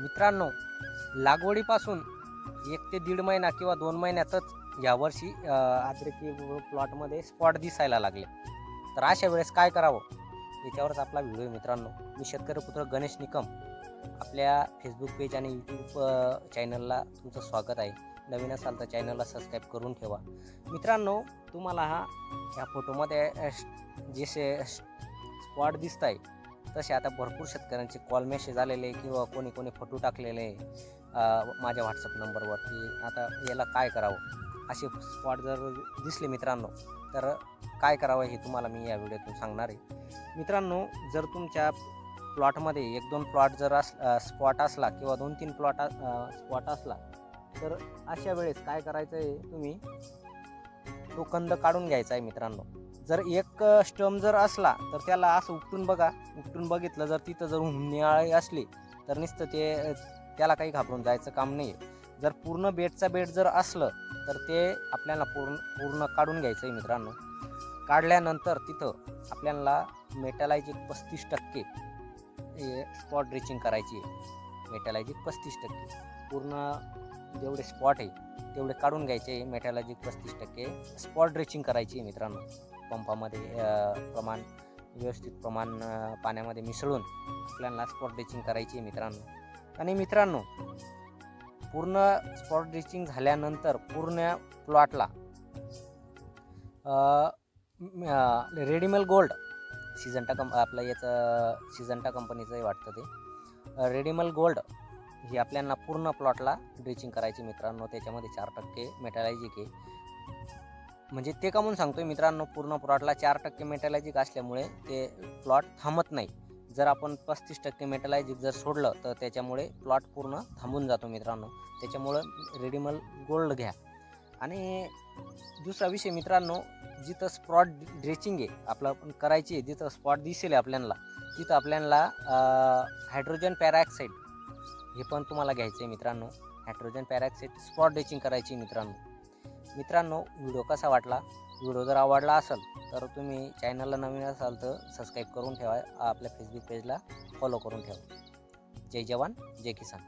मित्रांनो लागवडीपासून एक ते दीड महिना किंवा दोन महिन्यातच यावर्षी आद्रकी प्लॉटमध्ये स्पॉट दिसायला लागले. तर अशा वेळेस काय करावं? याच्यावरच आपला व्हिडिओ मित्रांनो. मी शेतकरी पुत्र गणेश निकम. आपल्या फेसबुक पेज आणि यूट्यूब चॅनलला तुमचं स्वागत आहे. नवीन असाल तर चॅनलला सबस्क्राईब करून ठेवा. मित्रांनो तुम्हाला हा ह्या फोटोमध्ये जे स्पॉट दिसत आहे तसे आता भरपूर शेतकऱ्यांचे कॉल मेसेज आलेले किंवा कोणी कोणी फोटो टाकलेले आहे माझ्या व्हॉट्सअप नंबरवर की आता याला काय करावं? असे स्पॉट जर दिसले मित्रांनो तर काय करावं हे तुम्हाला मी या व्हिडिओतून सांगणार आहे. मित्रांनो जर तुमच्या प्लॉटमध्ये एक दोन प्लॉट जर अस स्पॉट असला किंवा दोन तीन प्लॉट स्पॉट असला तर अशा वेळेस काय करायचं आहे तुम्ही? तो कंद काढून घ्यायचा आहे मित्रांनो. जर एक स्टम जर असला तर त्याला असं उपटून बघा. उपटून बघितलं जर तिथं जर हुन्याळी असली तर नुसतं ते त्याला काही घाबरून जायचं काम नाही जर पूर्ण बेडचा बेड जर असलं तर ते आपल्याला पूर्ण पूर्ण काढून घ्यायचं आहे मित्रांनो. काढल्यानंतर तिथं आपल्याला मेटलायची पस्तीस टक्के स्पॉट ड्रेचिंग करायची आहे. मेटॅलायजिक पस्तीस टक्के. पूर्ण जेवढे स्पॉट आहे तेवढे काढून घ्यायचे मेटॅलॉजिक पस्तीस टक्के. स्पॉट ड्रेचिंग करायची आहे मित्रांनो. पंपामध्ये प्रमाण व्यवस्थित प्रमाण पाण्यामध्ये मिसळून आपल्याला स्पॉट ड्रेचिंग करायची आहे मित्रांनो. आणि मित्रांनो पूर्ण स्पॉट ड्रेचिंग झाल्यानंतर पूर्ण प्लॉटला रेडिमेल गोल्ड सिजंटा कंप आपलं याचं सिजंटा कंपनीचं वाटतं ते. रेडिमल गोल्ड ही आपल्याला पूर्ण प्लॉटला ड्रेचिंग करायची मित्रांनो त्याच्यामध्ये चार टक्के मेटॅलायजिक आहे म्हणजे ते का म्हणून सांगतोय मित्रांनो पूर्ण प्लॉटला चार टक्के मेटॅलायजिक असल्यामुळे ते प्लॉट थांबत नाही जर आपण पस्तीस टक्के मेटलायजिक जर सोडलं तर त्याच्यामुळे प्लॉट पूर्ण थांबून जातो मित्रांनो त्याच्यामुळं रेडिमल गोल्ड घ्या आणि दुसरा विषय मित्रांनो जिथं स्पॉट ड्रेचिंग आहे आपलं आपण करायची आहे जिथं स्पॉट दिसेल आपल्याला तिथं आपल्याला हायड्रोजन पॅरॉक्साईड हे पण तुम्हाला घ्यायचं आहे मित्रांनो. हायड्रोजन पॅरॉक्साईड स्पॉट ड्रेचिंग करायची मित्रांनो. मित्रांनो व्हिडिओ कसा वाटला? व्हिडिओ जर आवडला असेल तर तुम्ही चॅनलला नवीन असाल तर सबस्क्राईब करून ठेवा. आपल्या फेसबुक पेजला फॉलो करून ठेवा. जय जवान जय किसान.